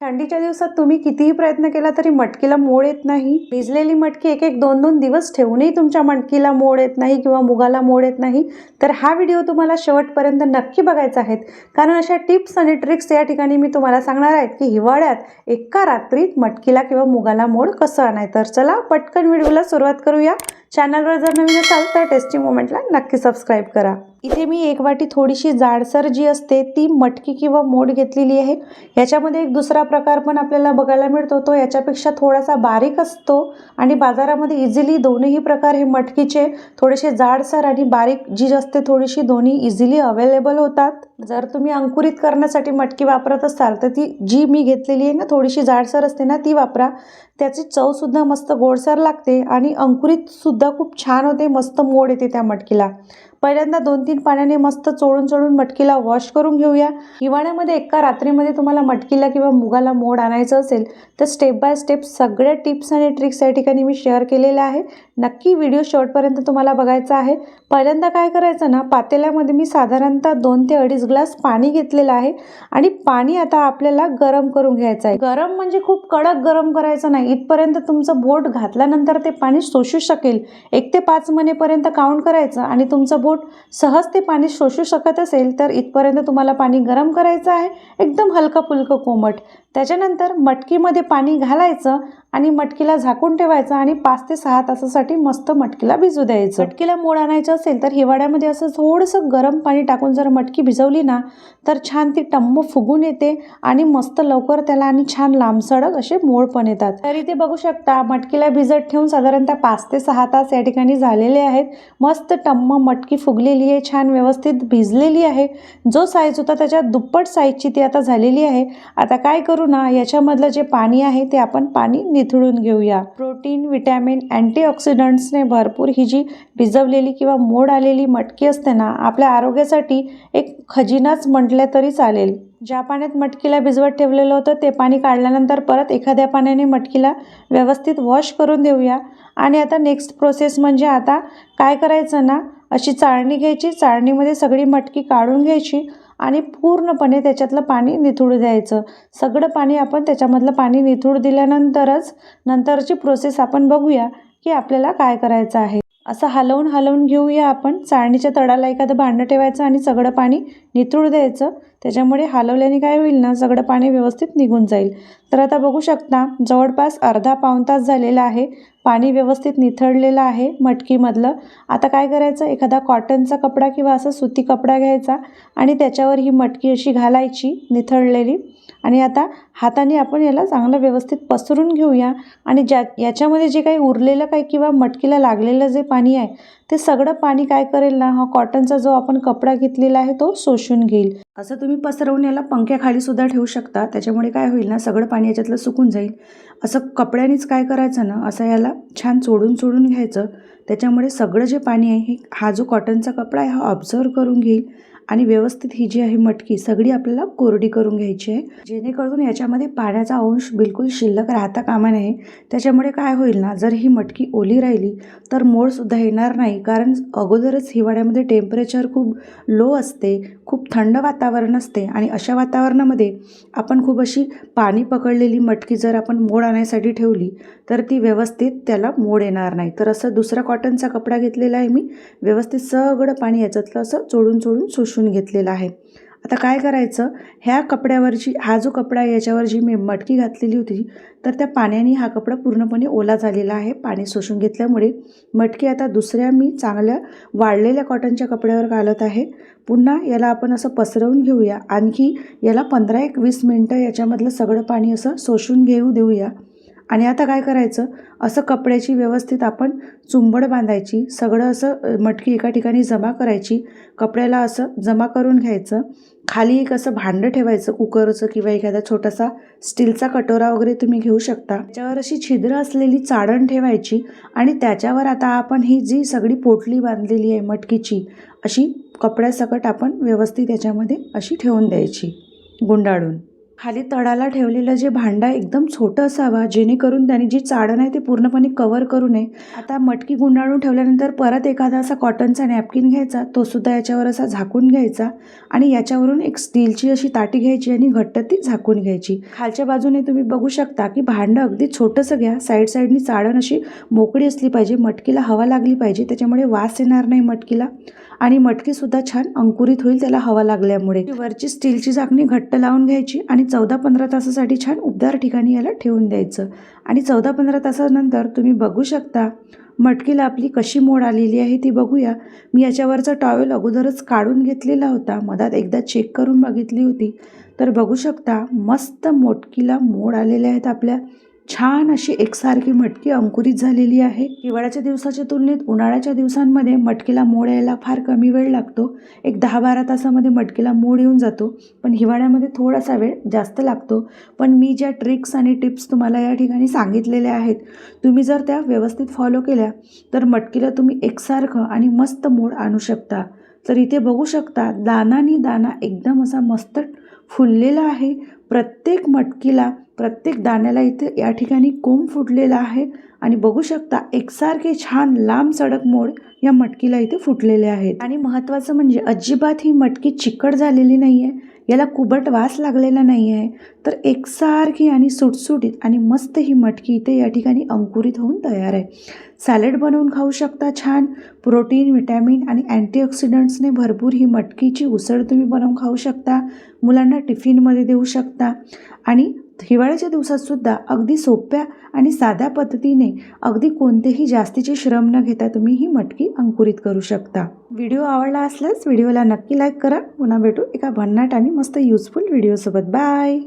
थंडीच्या दिवसात तुम्ही कितीही प्रयत्न केला तरी मटकीला मोड येत नाही. भिजलेली मटकी एक एक दोन दोन दिवस ठेवूनही तुमच्या मटकीला मोड येत नाही किंवा मुगाला मोड येत नाही. तर हा व्हिडिओ तुम्हाला शेवटपर्यंत नक्की बघायचा आहे. कारण अशा टिप्स आणि ट्रिक्स या ठिकाणी मी तुम्हाला सांगणार आहेत की हिवाळ्यात एका रात्रीत मटकीला किंवा मुगाला मोड कसं आणाय तर चला पटकन व्हिडिओला सुरुवात करूया. चॅनलवर जर नवीन असाल तर टेस्टिंग मोमेंटला नक्की सबस्क्राईब करा. इथे मी एक वाटी थोडीशी जाडसर जी असते ती मटकी किंवा मोड घेतलेली आहे. याच्यामध्ये एक दुसरा प्रकार पण आपल्याला बघायला मिळतो. तो याच्यापेक्षा थोडासा बारीक असतो आणि बाजारामध्ये इझिली दोन्ही प्रकार हे मटकीचे थोडेसे जाडसर आणि बारीक जी असते थोडीशी दोन्ही इझिली अवेलेबल होतात. जर तुम्ही अंकुरित करण्यासाठी मटकी वापरत असाल तर ती जी मी घेतलेली आहे ना थोडीशी जाडसर असते ना ती वापरा. त्याची चवसुद्धा मस्त गोडसर लागते आणि अंकुरितसुद्धा खूप छान होते मस्त मोड येते त्या मटकीला. पहिल्यांदा दोन तीन पाण्याने मस्त चोळून चोळून मटकीला वॉश करून घेऊया. हिवाळ्यामध्ये एका रात्रीमध्ये तुम्हाला मटकीला किंवा मुगाला मोड आणायचं असेल तर स्टेप बाय स्टेप सगळ्या टिप्स आणि ट्रिक्स या ठिकाणी मी शेअर केलेल्या आहे. नक्की व्हिडिओ शेवटपर्यंत तुम्हाला बघायचा आहे. पहिल्यांदा काय करायचं ना पातेल्यामध्ये मी साधारणतः दोन ते अडीच ग्लास पाणी घेतलेलं आहे आणि पाणी आता आपल्याला गरम करून घ्यायचं आहे. गरम म्हणजे खूप कडक गरम करायचं नाही. इथपर्यंत तुमचं बोट घातल्यानंतर ते पाणी शोषू शकेल. एक ते पाच महिनेपर्यंत काउंट करायचं आणि तुमचं बोट सहज ते पाणी शोषू शकत असेल तर इथपर्यंत तुम्हाला पाणी गरम करायचं आहे. एकदम हलकं फुलकं कोमट. त्याच्यानंतर मटकीमध्ये पाणी घालायचं आणि मटकीला झाकून ठेवायचं आणि पाच ते सहा तासासाठी मस्त मटकीला भिजू द्यायचं. मटकीला मोड आणायचं असेल तर हिवाळ्यामध्ये असं थोडंसं गरम पाणी टाकून जर मटकी भिजवली ना तर छान ती टम्म फुगून येते आणि मस्त लवकर त्याला आणि छान लांबसडक असे मोड पण येतात. तर इथे बघू शकता मटकीला भिजत ठेवून साधारणतः पाच ते सहा तास या ठिकाणी झालेले आहेत. मस्त टम्म मटकी फुगलेली आहे छान व्यवस्थित भिजलेली आहे. जो साईज होता त्याच्या दुप्पट साईजची ती आता झालेली आहे. आता काय करू ना याच्यामधलं जे पाणी आहे ते आपण पाणी निथळून घेऊया. प्रोटीन विटॅमिन अँटीऑक्सिडंट्सने भरपूर ही जी भिजवलेली किंवा मोड आलेली मटकी असते ना आपल्या आरोग्यासाठी एक खजिनाच म्हटल्या तरी चालेल. ज्या पाण्यात मटकीला भिजवत ठेवलेलं होतं ते पाणी काढल्यानंतर परत एखाद्या पाण्याने मटकीला व्यवस्थित वॉश करून देऊया. आणि आता नेक्स्ट प्रोसेस म्हणजे आता काय करायचं ना अशी चाळणी घ्यायची चाळणीमध्ये सगळी मटकी काढून घ्यायची. आणि पूर्णपणे त्याच्यातलं पाणी निथळू द्यायचं. सगळं पाणी आपण त्याच्यामधलं पाणी निथळू दिल्यानंतरच नंतरची प्रोसेस आपण बघूया की आपल्याला काय करायचं आहे. असं हलवून हलवून घेऊया आपण. चाळणीच्या तळाला एखादं भांडं ठेवायचं आणि सगळं पाणी निथळू द्यायचं. त्याच्यामुळे हलवल्याने काय होईल ना सगळं पाणी व्यवस्थित निघून जाईल. तर आता बघू शकता जवळपास अर्धा पाऊण तास झालेला आहे. पाणी व्यवस्थित निथळलेलं आहे मटकीमधलं. आता काय करायचं? एखादा कॉटनचा कपडा किंवा असा सुती कपडा घ्यायचा आणि त्याच्यावर ही मटकी अशी घालायची निथळलेली. आणि आता हाताने आपण याला चांगलं व्यवस्थित पसरून घेऊया. आणि ज्या याच्यामध्ये जे काही उरलेलं काही किंवा मटकीला लागलेलं जे पाणी आहे ते सगळं पाणी काय करेल ना हा कॉटनचा जो आपण कपडा घेतलेला आहे तो शोषून घेईल. असं तुम्ही पसरवून याला पंख्याखाली सुद्धा ठेवू शकता. त्याच्यामुळे काय होईल ना सगळं पाणी याच्यातलं सुकून जाईल. असं कपड्यानेच काय करायचं ना असं याला छान चोडून चोडून घ्यायचं. त्याच्यामुळे सगळं जे पाणी आहे हे हा जो कॉटनचा कपडा आहे हा ऑब्झर्व करून घेईल. आणि व्यवस्थित ही जी आहे मटकी सगळी आपल्याला कोरडी करून घ्यायची आहे. जेणेकरून याच्यामध्ये पाण्याचा अंश बिलकुल शिल्लक राहता कामा नये. त्याच्यामुळे काय होईल ना जर ही मटकी ओली राहिली तर मोडसुद्धा येणार नाही. कारण अगोदरच हिवाळ्यामध्ये टेम्परेचर खूप लो असते. खूप थंड वातावरण असते आणि अशा वातावरणामध्ये आपण खूप अशी पाणी पकडलेली मटकी जर आपण मोड आणायसाठी ठेवली तर ती व्यवस्थित त्याला मोड येणार नाही. तर असं दुसरा कॉटनचा कपडा घेतलेला आहे मी. व्यवस्थित सगळं पाणी याच्यातलं असं चोडून चोडून शोषून घेतलेलं आहे. आता काय करायचं? ह्या कपड्यावरची हा जो कपडा आहे याच्यावर जी मी मटकी घातलेली होती तर त्या पाण्याने हा कपडा पूर्णपणे ओला झालेला आहे. पाणी शोषून घेतल्यामुळे मटकी आता दुसऱ्या मी चांगल्या वाळलेल्या कॉटनच्या कपड्यावर घालत आहे. पुन्हा याला आपण असं पसरवून घेऊया. आणखी याला पंधरा एक वीस मिनटं याच्यामधलं सगळं पाणी असं शोषून घेऊ देऊया. आणि आता काय करायचं? असं कपड्याची व्यवस्थित आपण चुंबड बांधायची सगळं असं मटकी एका ठिकाणी जमा करायची कपड्याला असं जमा करून घ्यायचं खाली एक असं भांडं ठेवायचं कुकरचं किंवा एखादा छोटासा स्टीलचा कटोरा वगैरे तुम्ही घेऊ शकता. त्याच्यावर अशी छिद्र असलेली चाळण ठेवायची आणि त्याच्यावर आता आपण ही जी सगळी पोटली बांधलेली आहे मटकीची अशी कपड्यासकट आपण व्यवस्थित त्याच्यामध्ये अशी ठेवून द्यायची गुंडाळून. खाली तळाला ठेवलेलं जे भांडं एकदम छोटं असावा जेणेकरून त्याने जी चाळण आहे ते पूर्णपणे कवर करू नये. आता मटकी गुंडाळून ठेवल्यानंतर परत एखादा असा कॉटनचा नॅपकिन घ्यायचा तो सुद्धा याच्यावर असा झाकून घ्यायचा आणि याच्यावरून एक स्टीलची अशी ताटी घ्यायची आणि घट्ट ती झाकून घ्यायची. खालच्या बाजूने तुम्ही बघू शकता की भांडं अगदी छोटंसं घ्या. साईड साईडनी चाळण अशी मोकळी असली पाहिजे मटकीला हवा लागली पाहिजे त्याच्यामुळे वास येणार नाही मटकीला. आणि मटकीसुद्धा छान अंकुरित होईल त्याला हवा लागल्यामुळे. वरची स्टीलची झाकणी घट्ट लावून घ्यायची आणि चौदा पंधरा तासासाठी छान उबदार ठिकाणी याला ठेवून द्यायचं. आणि चौदा पंधरा तासानंतर तुम्ही बघू शकता मटकीला आपली कशी मोड आलेली आहे ती बघूया. मी याच्यावरचा टॉवेल अगोदरच काढून घेतलेला होता. मधात एकदा चेक करून बघितली होती. तर बघू शकता मस्त मोटकीला मोड आलेले आहेत आपल्या. छान अशी एकसारखी मटकी अंकुरित झालेली आहे. हिवाळ्याच्या दिवसाच्या तुलनेत उन्हाळ्याच्या दिवसांमध्ये मटकीला मोड यायला फार कमी वेळ लागतो. एक दहा बारा तासामध्ये मटकीला मोड येऊन जातो. पण हिवाळ्यामध्ये थोडासा वेळ जास्त लागतो. पण मी ज्या ट्रिक्स आणि टिप्स तुम्हाला या ठिकाणी सांगितलेल्या आहेत तुम्ही जर त्या व्यवस्थित फॉलो केल्या तर मटकीला तुम्ही एकसारखं आणि मस्त मोड आणू शकता. तर इथे बघू शकता दानानी दाना एकदम असा मस्त फुललेला आहे. प्रत्येक मटकीला प्रत्येक दाण्याला इथे या ठिकाणी कोंब फुटलेला आहे. आणि बघू शकता एकसारखे छान लांब सडक मोड या मटकीला इथे फुटलेले आहेत. आणि महत्त्वाचं म्हणजे अजिबात ही मटकी चिकट झालेली नाही आहे याला कुबट वास लागलेला नाही आहे तर एकसारखी आणि सुटसुटीत आणि मस्त ही मटकी इथे या ठिकाणी अंकुरित होऊन तयार आहे. सॅलड बनवून खाऊ शकता छान. प्रोटीन विटॅमिन आणि अँटीऑक्सिडंट्सने भरपूर ही मटकीची उसळ तुम्ही बनवून खाऊ शकता. मुलांना टिफिनमध्ये देऊ शकता. आणि हिवाळ्याच्या दिवसातसुद्धा अगदी सोप्या आणि साध्या पद्धतीने अगदी कोणतेही जास्तीचे श्रम न घेता तुम्ही ही मटकी अंकुरित करू शकता. व्हिडिओ आवडला असल्यास व्हिडिओला नक्की लाईक करा. पुन्हा भेटू एका भन्नाट आणि मस्त युजफुल व्हिडिओसोबत. बाय!